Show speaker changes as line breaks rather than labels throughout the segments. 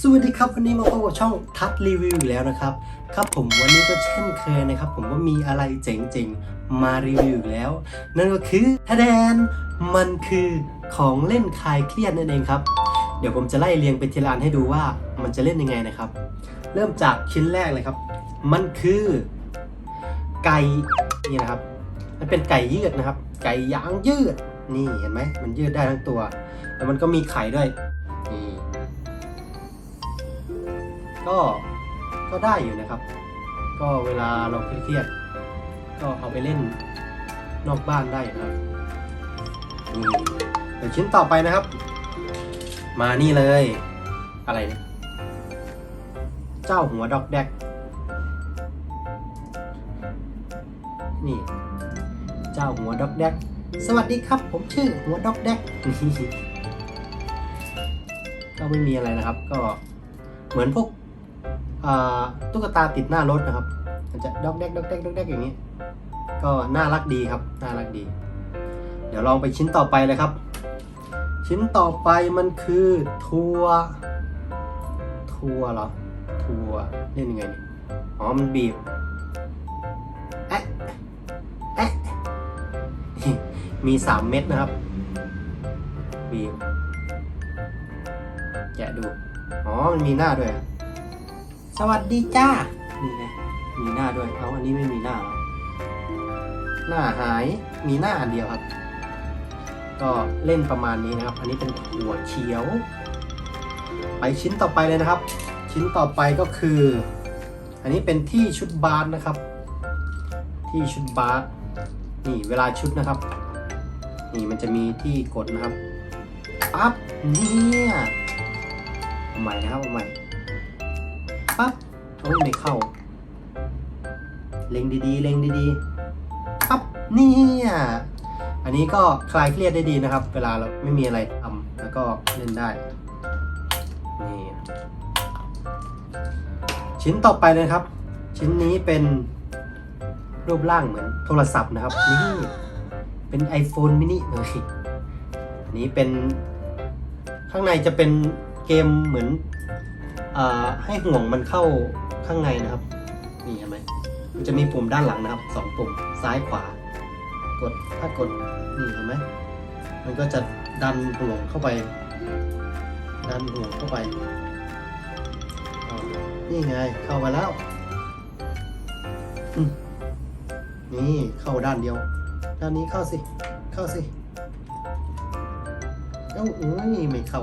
สวัสดีครับ วันนี้มาพบกับช่องทัดรีวิวอีกแล้วนะครับ ครับผมวันนี้ก็เช่นเคยนะครับ ผมก็มีอะไรเจ๋งๆ มารีวิวอีกแล้ว นั่นก็คือทะแดน มันคือของเล่นคลายเครียดนั่นเองครับ เดี๋ยวผมจะไล่เรียงเป็นทีละอันให้ดูว่ามันจะเล่นยังไงนะครับ เริ่มจากชิ้นแรกเลยครับ มันคือ ไก่นี่นะครับ มันเป็นไก่ยืดนะครับ ไก่ยางยืดนี่เห็นไหมมันยืดได้ทั้งตัว แล้วมันก็มีไข่ด้วย ก็ก็ได้อยู่นะครับ ก็เวลาเราเครียดๆก็เอาไปเล่นนอกบ้านได้นะครับเดี๋ยวชิ้นต่อไปนะครับ มานี่เลย อะไรเนี่ยเจ้าหัวดอกแดก นี่ เจ้าหัวดอกแดก สวัสดีครับ ผมชื่อหัวดอกแดก ก็ไม่มีอะไรนะครับ ก็เหมือนพวก ตุ๊กตาติดหน้ารถนะครับมันจะดอกแดกดอกแดกดอกแดกอย่างนี้ ก็น่ารักดีครับน่ารักดี เดี๋ยวลองไปชิ้นต่อไปเลยครับ ชิ้นต่อไปมันคือทัวร์ทัวร์เหรอทัวร์เล่นยังไงเนี่ยอ๋อมันบีบแอะแอะมีสามเม็ดนะครับ บีบแกะดู อ๋อ มันมีหน้าด้วยอะ สวัสดีจ้า นี่ไงมีหน้าด้วย เอาอันนี้ไม่มีหน้าหรอหน้าหาย มีหน้าอันเดียวครับ ก็เล่นประมาณนี้นะครับ อันนี้เป็นหัวเขียว ไปชิ้นต่อไปเลยนะครับ ชิ้นต่อไปก็คือ อันนี้เป็นที่ชุดบาสนะครับ ที่ชุดบาสนี่เวลาชุดนะครับ นี่มันจะมีที่กดนะครับปั๊บเนี่ยเอาใหม่นะครับเอาใหม่ ปั๊บโอ้ยไม่เข้า เล็งดีๆ เล็งดีๆปั๊บเนี่ยอันนี้ก็คลายเครียดได้ดีนะครับ เวลาเราไม่มีอะไรทำแล้วก็เล่นได้นี่ชิ้นต่อไปเลยครับ ชิ้นนี้เป็นรูปร่างเหมือนโทรศัพท์นะครับนี่เป็น iPhone mini เลยอันนี้เป็นข้างในจะเป็นเกมเหมือน ให้ห่วงมันเข้าข้างในนะครับ นี่เห็นไหมมันจะมีปุ่มด้านหลังนะครับสองปุ่มซ้ายขวา กดถ้ากดนี่เห็นไหมมันก็จะดันห่วงเข้าไป ดันห่วงเข้าไปนี่ไงเข้ามาแล้ว นี่เข้าด้านเดียว ด้านนี้เข้าสิ เข้าสิเอ้าอุ้ยไม่เข้า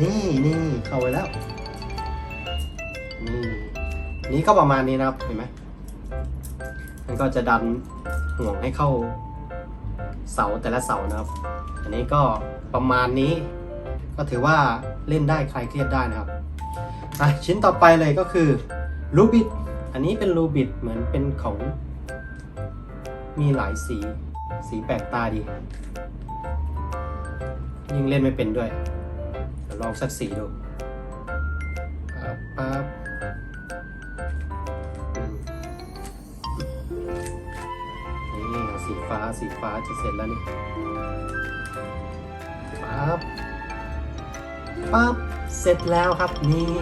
นี่นี่เข้าไปแล้ว นี่นี่ก็ประมาณนี้นะครับ เห็นไหมมันก็จะดันห่วงให้เข้าเสาแต่ละเสานะครับ อันนี้ก็ประมาณนี้ ก็ถือว่าเล่นได้คลายเครียดได้นะครับชิ้นต่อไปเลยก็คือรูบิดอันนี้เป็นรูบิดเหมือนเป็นของมีหลายสี สีแปลกตาดี ยิ่งเล่นไม่เป็นด้วย ลองสักสีดูปั๊บปั๊บอืมนี่สีฟ้าสีฟ้าจะเสร็จแล้วนี่ปั๊บปั๊บเสร็จแล้วครับนี่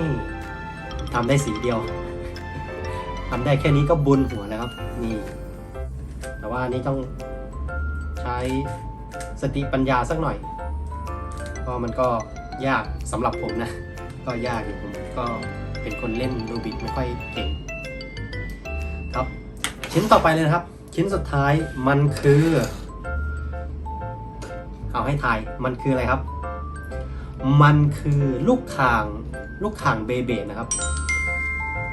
ทำได้สีเดียวทำได้แค่นี้ก็บุญหัวแล้วครับนี่ แต่ว่าอันนี้ต้องใช้สติปัญญาสักหน่อยก็มันก็ ยากสำหรับผมนะ ก็ยากอยู่ผมก็เป็นคนเล่นรูบิกไม่ค่อยเก่งครับชิ้นต่อไปเลยนะครับ ชิ้นสุดท้ายมันคือเอาให้ทายมันคืออะไรครับ มันคือลูกข่างลูกข่างเบเบนะครับ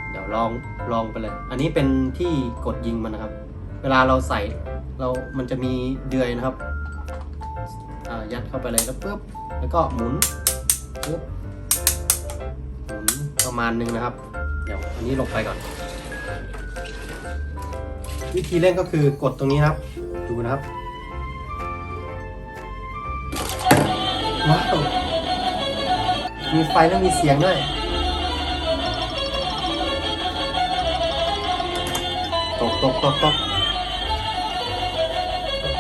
เดี๋ยวลองลองไปเลย อันนี้เป็นที่กดยิงมันนะครับ เวลาเราใส่เรา มันจะมีเดือยนะครับอ่ายัดเข้าไปเลยแล้วปุ๊บ แล้วก็หมุน ปุ๊บหมุนประมาณนึงนะครับ เดี๋ยวอันนี้ลงไปก่อน วิธีเล่นก็คือกดตรงนี้นะครับ ดูนะครับว้าวมีไฟแล้วมีเสียงด้วยตกตกตกตก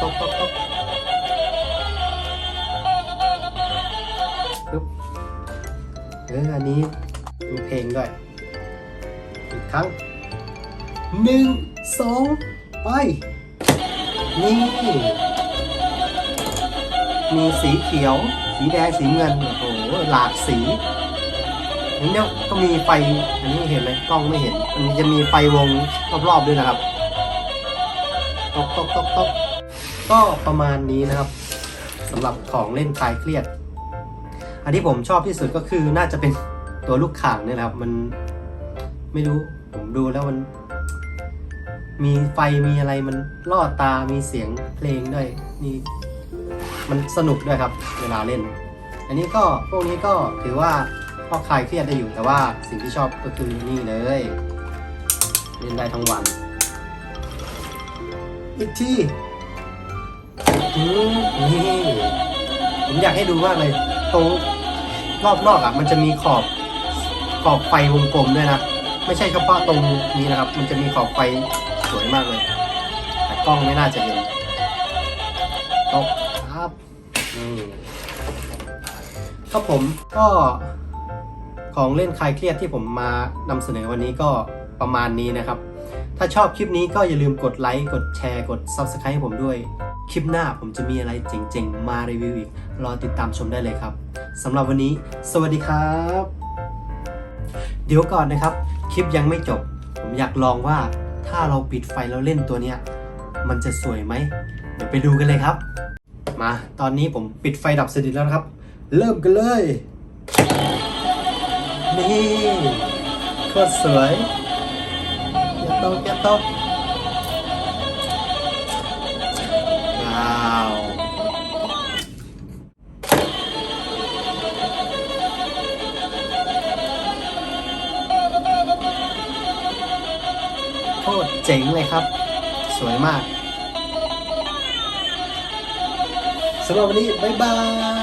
ตกตกตกปึ๊บ เอออันนี้มีเพลงด้วย อีกครั้งหนึ่งสองไป นี่ มีสีเขียว สีแดง สีเงิน โอ้โห หลากสีอันนี้ก็มีไฟ อันนี้เห็นไหมกล้องไม่เห็น มันจะมีไฟวงรอบๆด้วยนะครับ ตกตกตกตกก็ประมาณนี้นะครับสำหรับของเล่นคลายเครียด อันที่ผมชอบที่สุดก็คือน่าจะเป็นตัวลูกข่างเนี่ยแหละครับ มันไม่รู้ผมดูแล้วมัน มีไฟมีอะไรมันล่อตามีเสียงเพลงด้วยนี่มันสนุกด้วยครับ เวลาเล่น อันนี้ก็พวกนี้ก็ถือว่าก็คลายเครียดได้อยู่แต่ว่าสิ่งที่ชอบก็คือนี่เลย เล่นได้ทั้งวัน อีกที่นี่ผมอยากให้ดูมากเลยตรง รอบนอกอะมันจะมีขอบขอบไฟวงกลมด้วยนะ ไม่ใช่เฉพาะตรงนี้นะครับ มันจะมีขอบไฟสวยมากเลย แต่กล้องไม่น่าจะเห็นตกครับนี่ก็ผมก็ของเล่นคลายเครียดที่ผมมานำเสนอวันนี้ก็ประมาณนี้นะครับ ถ้าชอบคลิปนี้ก็อย่าลืมกดไลค์ กดแชร์ กด Subscribe ให้ผมด้วย คลิปหน้าผมจะมีอะไรเจ๋งๆ มารีวิวอีก รอติดตามชมได้เลยครับ สำหรับวันนี้ สวัสดีครับ เดี๋ยวก่อนนะครับ คลิปยังไม่จบ ผมอยากลองว่าถ้าเราปิดไฟแล้วเล่นตัวเนี้ย มันจะสวยไหม เดี๋ยวไปดูกันเลยครับ มา ตอนนี้ผมปิดไฟดับสนิทแล้วครับ เริ่มกันเลย นี่โคตรสวยอย่าตกอย่าตกว้าว เจ๋งเลยครับ สวยมากสำหรับวันนี้ บ๊ายบาย